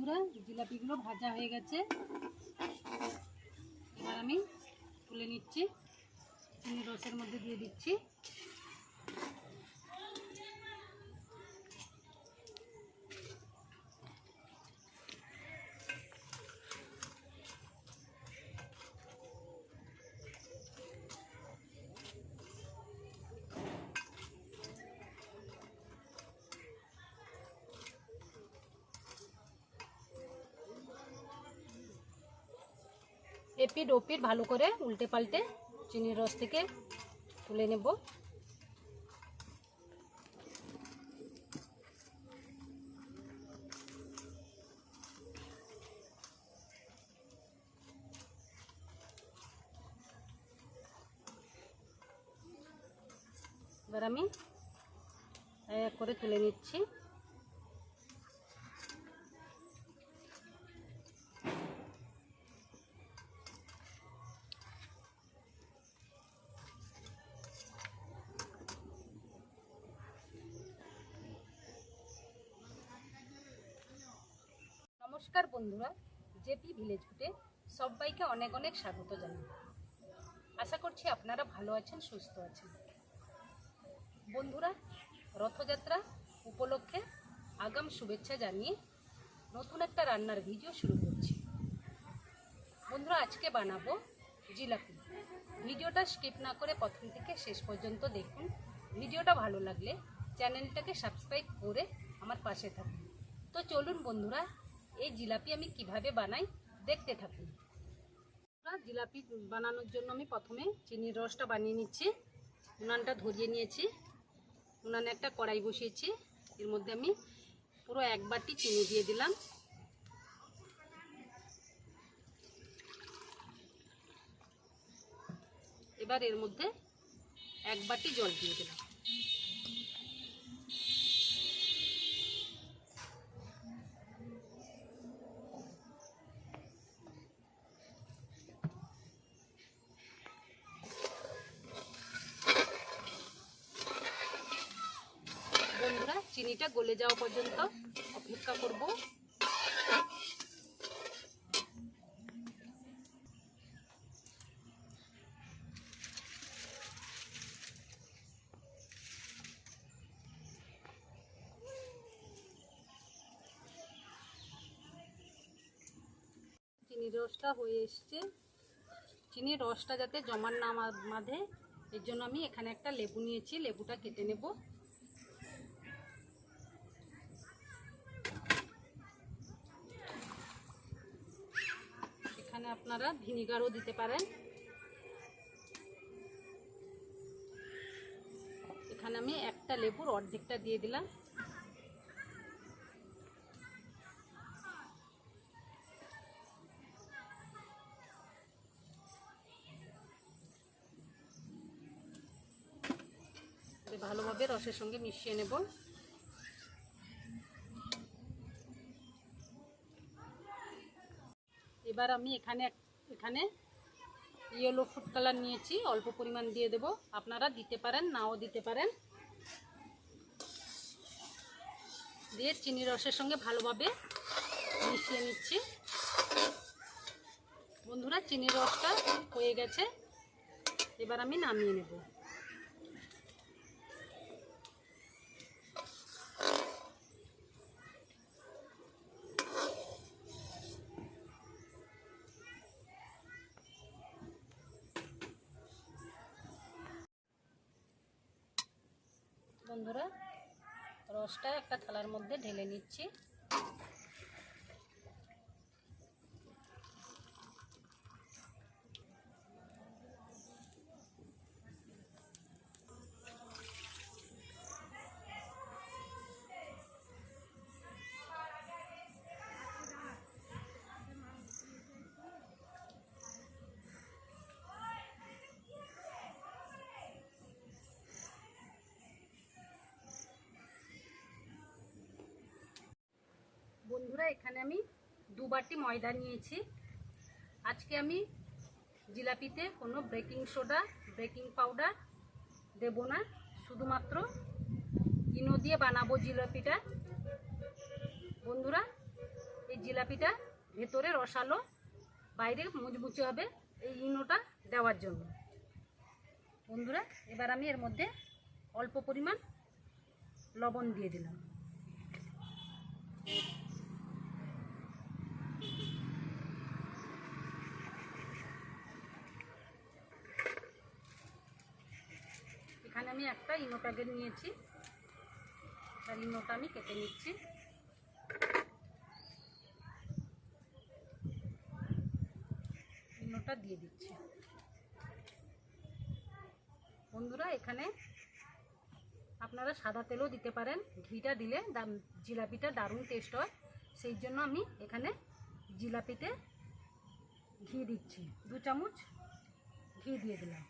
বন্ধুরা জিলাপিগুলো ভাজা হয়ে গেছে। এবার আমি তুলে নিচ্ছি চিনি রসের মধ্যে দিয়ে দিচ্ছি। এপিড ওপিড ভালো করে উল্টে পাল্টে চিনির রস থেকে তুলে নেব। এবার আমি এক করে তুলে নিচ্ছি। নমস্কার বন্ধুরা, জেপি ভিলেজ ফুটে সবাইকে অনেক অনেক স্বাগত জানাই। আশা করছি আপনারা ভালো আছেন, সুস্থ আছেন। বন্ধুরা, রথযাত্রা উপলক্ষে আগাম শুভেচ্ছা জানিয়ে নতুন একটা রান্নার ভিডিও শুরু করছি। বন্ধুরা, আজকে বানাবো জিলাপি। ভিডিওটা স্কিপ না করে প্রথম থেকে শেষ পর্যন্ত দেখুন। ভিডিওটা ভালো লাগলে চ্যানেলটাকে সাবস্ক্রাইব করে আমার পাশে থাকুন। তো চলুন বন্ধুরা এই জিলাপি আমি কীভাবে বানাই দেখতে থাকুন। জিলাপি বানানোর জন্য আমি প্রথমে চিনির রসটা বানিয়ে নিচ্ছি, উনানটা ধরিয়ে নিয়েছি, উনানে একটা কড়াই বসিয়েছি, এর মধ্যে আমি পুরো এক বাটি চিনি দিয়ে দিলাম। এবার এর মধ্যে এক বাটি জল দিয়ে দিলাম। চিনিটা গলে যাওয়া পর্যন্ত অপেক্ষা করব। চিনির রসটা হয়ে এসছে। চিনির রসটা যাতে জমার না বাঁধে এর জন্য আমি এখানে একটা লেবু নিয়েছি, লেবুটা কেটে নেব। আপনারা ভিনিগারও দিতে পারেন। এখানে আমি একটা লেবুর অর্ধেকটা দিয়ে দিলাম। ভালোভাবে রসের সঙ্গে মিশিয়ে নেব। এবার আমি এখানে এখানে। ইয়েলো ফুড কালার নিয়েছি, অল্প পরিমাণ দিয়ে দেব। আপনারা দিতে পারেন, নাও দিতে পারেন। দিয়ে চিনি রসের সঙ্গে ভালোভাবে মিশিয়ে নিচ্ছি। বন্ধুরা চিনির রসটা হয়ে গেছে। এবার আমি নামিয়ে নেব। বন্ধুরা রসটা একটা থালার মধ্যে ঢেলে নিচ্ছি। বন্ধুরা, এখানে আমি দু বাটি ময়দা নিয়েছি। আজকে আমি জিলাপিতে কোনো বেকিং সোডা, বেকিং পাউডার দেব না। শুধুমাত্র ইনো দিয়ে বানাবো জিলাপিটা। বন্ধুরা, এই জিলাপি জিলাপিটা ভেতরে রসালো, বাইরে মুচমুচে হবে এই ইনোটা দেওয়ার জন্য। বন্ধুরা, এবার আমি এর মধ্যে অল্প পরিমাণ লবণ দিয়ে দিলাম। একটা নিয়েছি। আর ইনোটা আমি কেটে নিচ্ছি। ইনোটা দিয়ে দিচ্ছি। বন্ধুরা, এখানে আপনারা সাদা তেলও দিতে পারেন। ঘিটা দিলে জিলাপিটা দারুণ টেস্ট হয়। সেই জন্য আমি এখানে জিলাপিতে ঘি দিচ্ছি। দু চামচ ঘি দিয়ে দিলাম।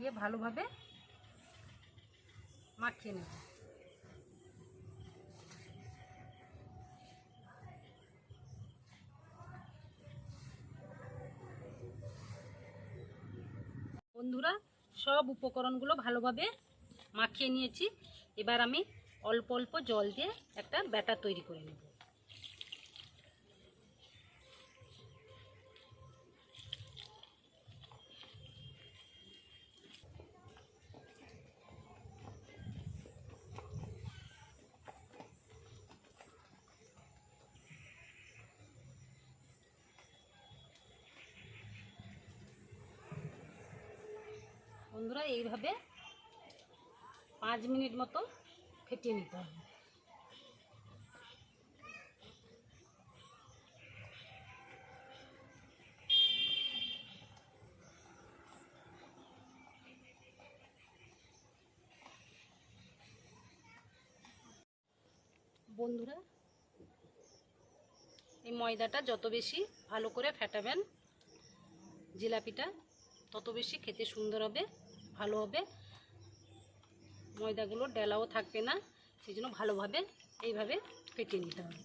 দিয়ে ভালোভাবে মাখিয়ে নেব। বন্ধুরা, সব উপকরণগুলো ভালোভাবে মাখিয়ে নিয়েছি। এবার আমি অল্প অল্প জল দিয়ে একটা ব্যাটার তৈরি করে নেব। বন্ধুরা, এইভাবে পাঁচ মিনিট মতো ফেটিয়ে নিতে হবে। বন্ধুরা, এই ময়দাটা যত বেশি ভালো করে ফেটাবেন জিলাপিটা, তত বেশি খেতে সুন্দর হবে। ভালো হবে। ময়দাগুলো ডেলাও থাকবে না সেই জন্য ভালোভাবে এইভাবে ফেটিয়ে নিতে হবে।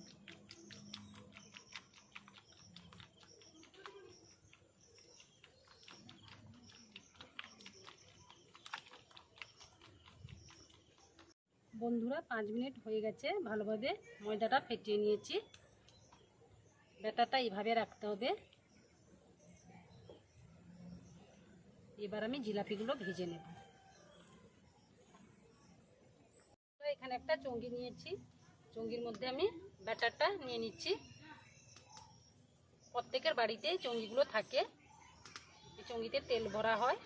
বন্ধুরা, পাঁচ মিনিট হয়ে গেছে, ভালোভাবে ময়দাটা ফেটিয়ে নিয়েছি। ব্যাটাটা এইভাবে রাখতে হবে। এবার আমি জিলাপিগুলো ভেজে নেব। এখানে একটা চঙ্গি নিয়েছি। চঙ্গির মধ্যে আমি ব্যাটারটা নিয়ে নিচ্ছি। প্রত্যেকের বাড়িতে চঙ্গিগুলো থাকে। এই চঙ্গিতে তেল ভরা হয়।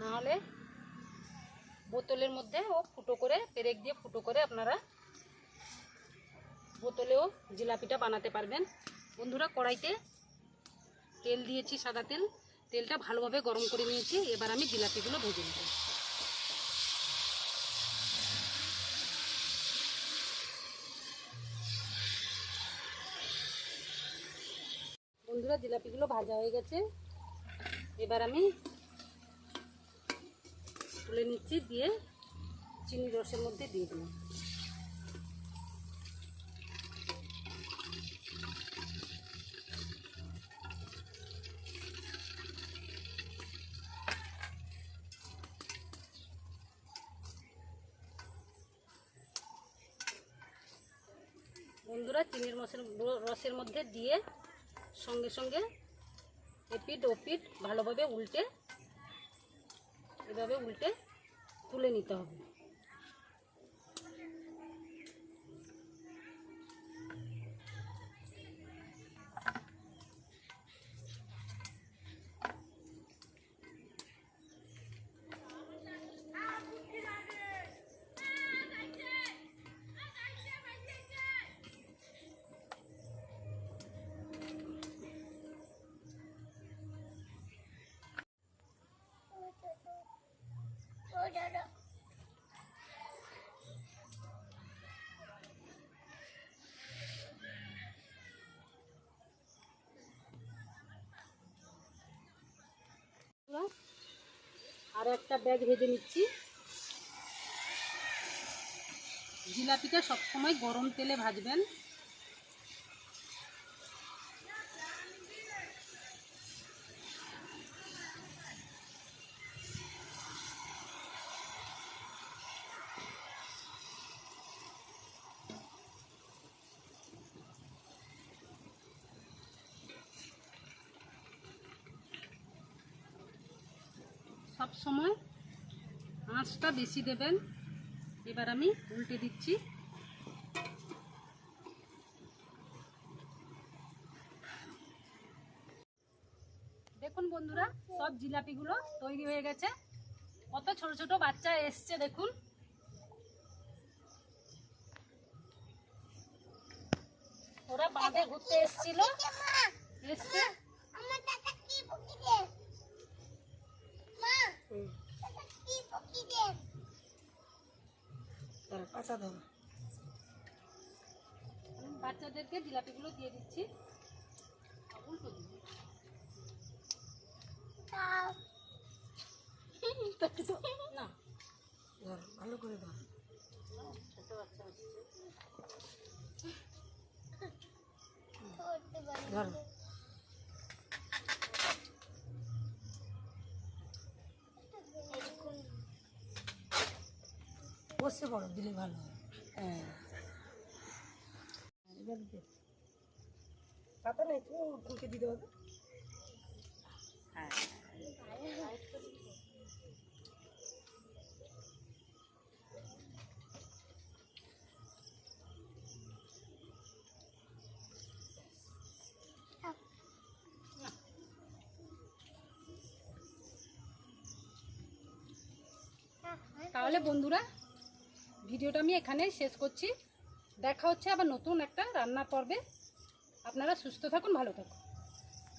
নাহলে বোতলের মধ্যে ও ফুটো করে, পেরেক দিয়ে ফুটো করে আপনারা বোতলেও জিলাপিটা বানাতে পারবেন। বন্ধুরা কড়াইতে তেল দিয়েছি সাদা তেল। তেলটা ভালোভাবে গরম করে নিয়েছি। এবার আমি জিলাপিগুলো ভেজে নেব। বন্ধুরা, জিলাপিগুলো ভাজা হয়ে গেছে। এবার আমি তুলে নিচ্ছি, দিয়ে চিনি রসের মধ্যে দিয়ে দিলাম বন্ধুরা চিনির মশের রসের মধ্যে দিয়ে সঙ্গে সঙ্গে এপিট ওপিট ভালোভাবে উল্টে, এভাবে উল্টে তুলে নিতে হবে। আর একটা ব্যাগ ভেজে নিচ্ছি। জিলাপিটা সবসময় গরম তেলে ভাজবেন। সব সময় আঁচটা বেশি দেবেন। এবার আমি উল্টে দিচ্ছি। দেখুন বন্ধুরা, সব জিলাপিগুলো তৈরি হয়ে গেছে। কত ছোট ছোট বাচ্চা এসছে, দেখুন। ওরা বাঁধে ঘুরতে এসছিল। এসছে আমার দাদা কি বকি দে মা দাদা কি বকি দে কাঁচা ধরো বাচ্চাদেরকে জিলাপিগুলো দিয়ে দিচ্ছি। উল্টো। না। ধর ভালো করে ধর। ছোট বাচ্চা। ধর। বসে পড়ো দিলে ভালো হয় হ্যাঁ। এবার পাতা নেই তো? ফুলকে দিতে হবে? তাহলে বন্ধুরা ভিডিওটা আমি এখানেই শেষ করছি। দেখা হচ্ছে আবার নতুন একটা রান্না পর্বে। আপনারা সুস্থ থাকুন, ভালো থাকুন।